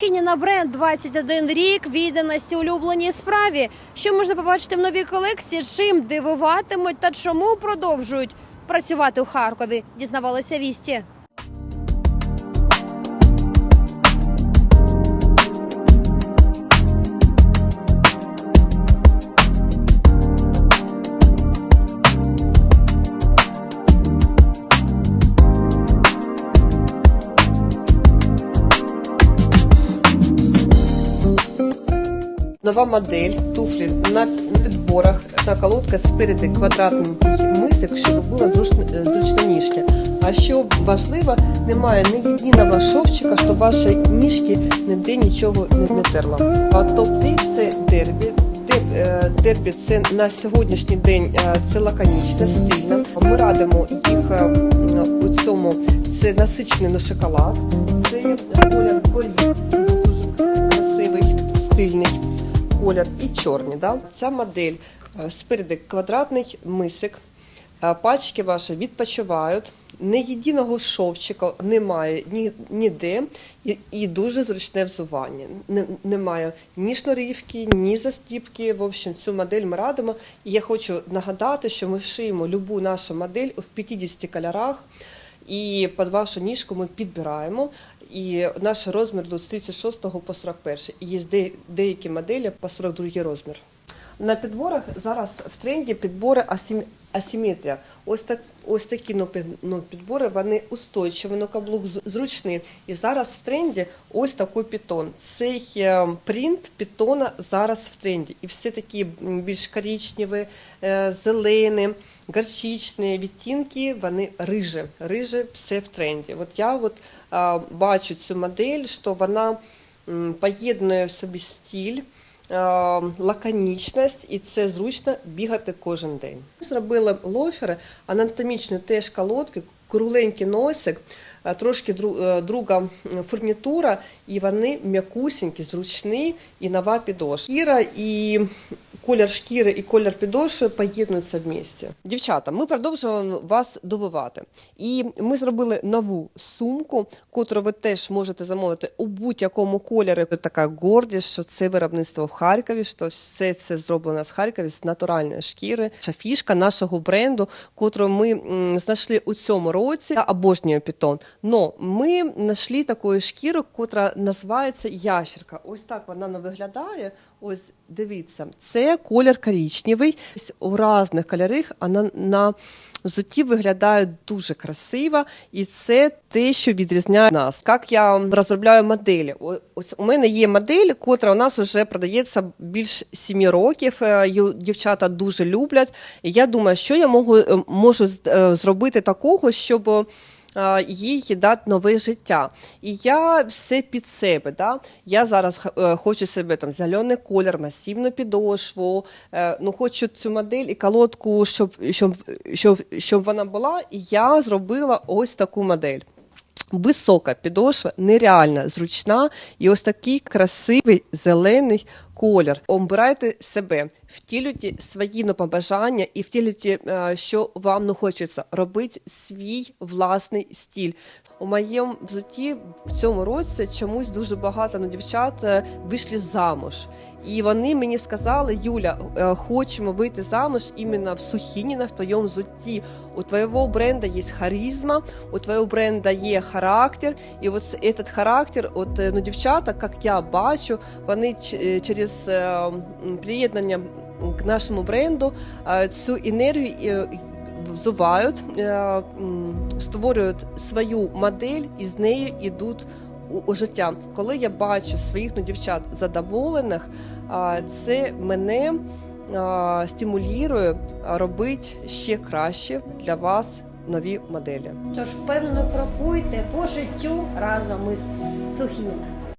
Кініна бренд 21 рік відданості улюбленій справі. Що можна побачити в новій колекції? Чим дивуватимуть та чому продовжують працювати у Харкові? Дізнавалися вісті. Нова модель туфлі на підборах та колодка спереду квадратний мисик, щоб було зручно, зручно ніжки. А що важливо, немає ні єдиного шовчика, щоб ваші ніжки ніде нічого не, терло. А топ-3 це дербі. Е, Дербі це на сьогоднішній день це лаконічно, стильно. Ми радимо їх е, у цьому. Це насичений на шоколад, це колір колір і чорний. Да? Ця модель е, спереду квадратний мисик. е, Пачки ваші відпочивають, ні єдиного шовчика немає ні, ніде і, і дуже зручне взування. Не- немає ні шнурівки, ні застіпки. В общем, цю модель ми радимо. І я хочу нагадати, що ми шиємо любу нашу модель в 50 кольорах. І під вашу ніжку ми підбираємо. І наш розмір до 36 по 41. І є де- деякі моделі по 42 розмір. На підборах зараз в тренді підбори асім... асиметрія. Ось так, ось такі підбори, вони устойчиві, ну, каблук зручний. І зараз в тренді ось такий пітон. Цей е, принт пітона зараз в тренді. І всі такі більш коричневі, е, зелені, горчичні відтінки, вони рижі. Рижі все в тренді. От я от, бачу цю модель, що вона поєднує в собі стиль, е, лаконічність, і це зручно бігати кожен день. Зробили лофери, анатомічні теж колодки, кругленький носик, трошки е, друга фурнітура, і вони м'якусінькі, зручні і нова підошва. Шкіра і колір шкіри і колір підошви поєднуються в місті. Дівчата, ми продовжуємо вас дивувати. І ми зробили нову сумку, котру ви теж можете замовити у будь-якому кольорі. Така гордість, що це виробництво в Харкові, що все це зроблено з Харкові з натуральної шкіри. Це фішка нашого бренду, котру ми знайшли у цьому році. Я обожнюю питон. Но ми знайшли таку шкіру, котра називається ящерка. Ось так вона виглядає. Ось дивіться, це колір коричневий. Ось У різних кольорах вона на взутті виглядає дуже красиво, і це те, що відрізняє нас. Як я розробляю моделі? Ось у мене є модель, котра у нас вже продається більш 7 років. Е, ю- Дівчата дуже люблять. І я думаю, що я можу, е, можу з- е, зробити такого, щоб е, їй дати нове життя. І я все під себе. Да? Я зараз е, хочу себе там зелений колір, масивну підошву. е, Ну, хочу цю модель і колодку, щоб, щоб, щоб, щоб вона була. І я зробила ось таку модель. Висока підошва, нереально зручна, і ось такий красивий зелений колір. Обирайте себе, втілюйте свої побажання і втілюйте, е, що вам не хочеться. Робити свій власний стиль. У моєму взутті в цьому році чомусь дуже багато ну, дівчат е, вийшли замуж. І вони мені сказали: Юля, е, хочемо вийти замуж іменно в Сухініна, в твоєму взутті. У твоего бренда есть харизма, у твоего бренда є характер, і от этот характер, от ну, дівчата, як я бачу, вони ч- е, через е, приєднання к нашому бренду е, цю енергію е, взувають, створюють свою модель і з нею йдуть у, життя. Коли я бачу своїх ну, дівчат задоволених, це мене стимулює робити ще краще для вас нові моделі. Тож впевнено крокуйте по життю разом із Сухіна.